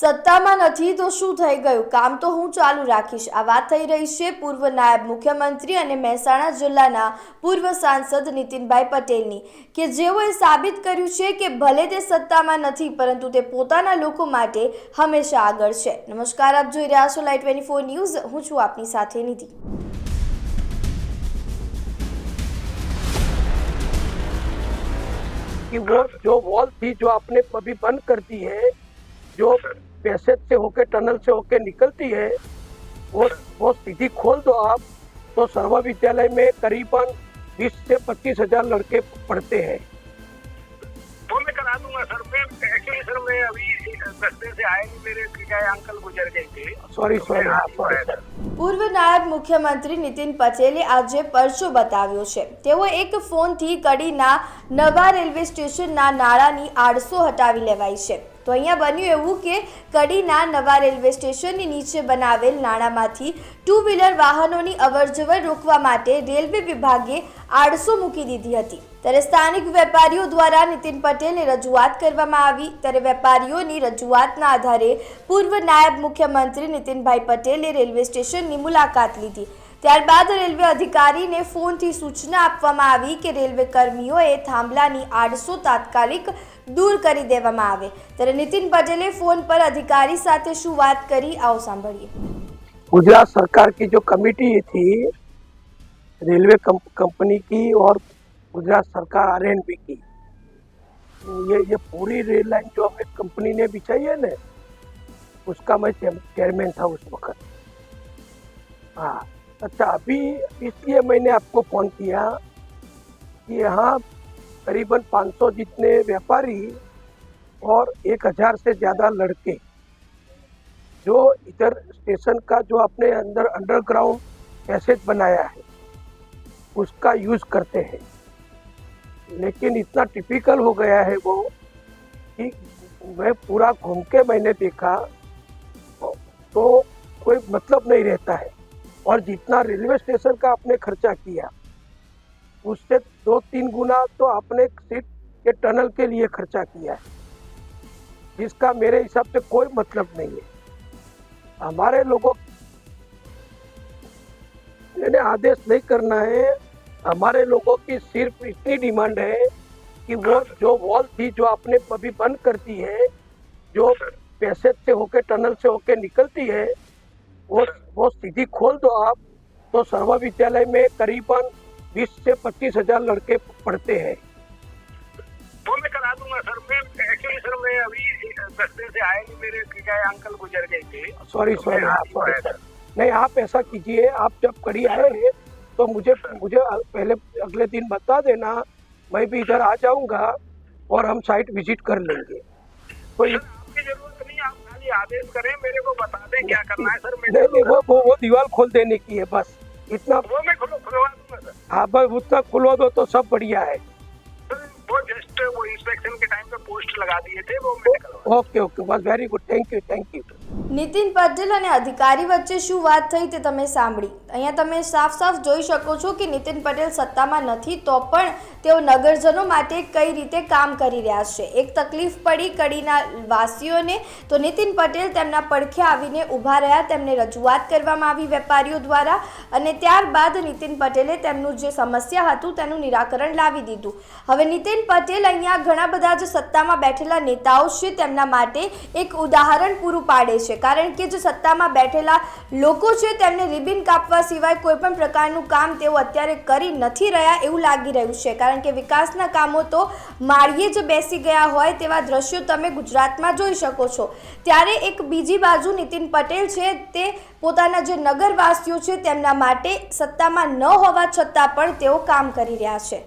સત્તામાં નથી તો શું થઈ ગયું કામ તો હું ચાલુ રાખીશ આ વાત થઈ રહી છે પૂર્વ નાયબ મુખ્યમંત્રી અને મહેસાણા જિલ્લાના પૂર્વ સાંસદ નીતિનભાઈ પટેલની કે જેઓએ સાબિત કર્યું છે કે ભલે તે સત્તામાં નથી પરંતુ તે પોતાના લોકો માટે હંમેશા આગળ છે નમસ્કાર આપ જોઈ રહ્યા છો લાઈટ ટ્વેન્ટી ફોર ન્યૂઝ હું છું આપની સાથે નિધિ જો वो जो वॉल थी जो आपने अभी बंद कर पैसेज से होके टनल से होके निकलती है वो वो सीधी खोल दो आप तो सर्वविद्यालय में करीबन बीस से पच्चीस हजार लड़के पढ़ते हैं तो मैं करा दूंगा सर मैं एक्चुअली सर मैं अभी रस्ते से आए मेरे अंकल गुजर गए थे सॉरी सॉरी सॉरी सर પૂર્વ નાયબ મુખ્યમંત્રી નીતિન પટેલે આજે પરચો બતાવ્યો છે તેઓ એક ફોનથી કડીના નવા રેલવે સ્ટેશનના નાળાની આડસો હટાવી લેવાઈ છે તો અહીંયા બન્યું એવું કે કડીના નવા રેલવે સ્ટેશનની નીચે બનાવેલ નાણામાંથી ટુ વ્હીલર વાહનોની અવરજવર રોકવા માટે રેલવે વિભાગે આડસો મૂકી દીધી હતી ત્યારે સ્થાનિક વેપારીઓ દ્વારા નીતિન પટેલને રજૂઆત કરવામાં આવી ત્યારે વેપારીઓની રજૂઆતના આધારે પૂર્વ નાયબ મુખ્યમંત્રી નીતિનભાઈ પટેલે રેલવે સ્ટેશનની મુલાકાત લીધી त્યારબાદ રેલવે અધિકારીને ફોન થી સૂચના આવવામાં આવી કે રેલવે કર્મચારીઓ એ થામલાની 800 તાત્કાલિક દૂર કરી દેવામાં આવે ત્યારે નીતિન પાજેલે ફોન પર અધિકારી સાથે શું વાત કરી આવો સાંભળીએ ગુજરાત સરકાર કે જો કમિટી હતી રેલવે કંપનીની ઓર ગુજરાત સરકાર આરએનપીની એ જે પૂરી રેલ લાઈન જોક એક કંપનીને પીછાયે ને uska mai chairman tha us waqt aa अच्छा अभी इसलिए मैंने आपको फ़ोन किया कि यहाँ करीबन 500 जितने व्यापारी और 1000 से ज़्यादा लड़के जो इधर स्टेशन का जो अपने अंदर अंडरग्राउंड पैसेज बनाया है उसका यूज़ करते हैं लेकिन इतना टिपिकल हो गया है वो कि मैं पूरा घूम के मैंने देखा तो कोई मतलब नहीं रहता है और जितना रेलवे स्टेशन का आपने खर्चा किया उससे दो तीन गुना तो आपने सीट के टनल के लिए खर्चा किया है जिसका मेरे हिसाब से कोई मतलब नहीं है हमारे लोगों मैंने आदेश नहीं करना है हमारे लोगों की सिर्फ इतनी डिमांड है कि वो जो वॉल थी जो आपने अभी बंद करती है जो पैसेज से होके टनल से होके निकलती है वो वो स्थिति खोल दो आप तो सर्व विद्यालय में करीबन बीस से पच्चीस हजार लड़के पढ़ते हैं तो मैं करा दूंगा सर मैं एक्चुअली सर मैं अभी दस्ते से आए नहीं मेरे क्या अंकल गुजर गए थे सॉरी सॉरी सॉरी नहीं आप ऐसा कीजिए आप जब कड़ी आए हैं तो मुझे मुझे पहले अगले दिन बता देना मैं भी इधर आ जाऊंगा और हम साइट विजिट कर लेंगे तो जरूर आदेश करें मेरे को बता दें क्या करना है सर मेरे नहीं, वो वो वो दीवार खोल देने की है बस इतना वो मैं खुलवा दूंगा सर हाँ भाई उतना खुलवा दो तो सब बढ़िया है वो जस्ट वो इंस्पेक्शन के टाइम पे पोस्ट लगा दिए थे वो मैंने ओके ओके बस very good thank you thank you Nitin Patel અને અધિકારી વચ્ચે શું વાત થઈ તે તમે સાંભળી અહીંયા તમે સાફ સાફ જોઈ શકો છો કે નીતિન પટેલ સત્તામાં નથી તો પણ તેઓ નગરજનો માટે કઈ રીતે કામ કરી રહ્યા છે એક તકલીફ પડી કડીના વાસીઓને તો નીતિન પટેલ તેમના પડખે આવીને ઊભા રહ્યા તેમને રજૂઆત કરવામાં આવી વેપારીઓ દ્વારા અને ત્યારબાદ નીતિન પટેલે તેમનું જે સમસ્યા હતું તેનું નિરાકરણ લાવી દીધું હવે નીતિન પટેલ અહીંયા ઘણા બધા જે સત્તામાં બેઠેલા નેતાઓ છે તેમના માટે એક ઉદાહરણ પૂરું પાડે છે કારણ કે જે સત્તામાં બેઠેલા લોકો છે તેમને રિબિન કાપવા સિવાય કોઈ પણ પ્રકારનું કામ તેઓ અત્યારે કરી નથી રહ્યા એવું લાગી રહ્યું છે કારણ કે વિકાસના કામો તો માળીએ જ બેસી ગયા હોય તેવા દ્રશ્યો તમે ગુજરાતમાં જોઈ શકો છો ત્યારે એક બીજી બાજુ નીતિન પટેલ છે તે પોતાના જે નગરવાસીઓ છે તેમના માટે સત્તામાં ન હોવા છતાં પણ તેઓ કામ કરી રહ્યા છે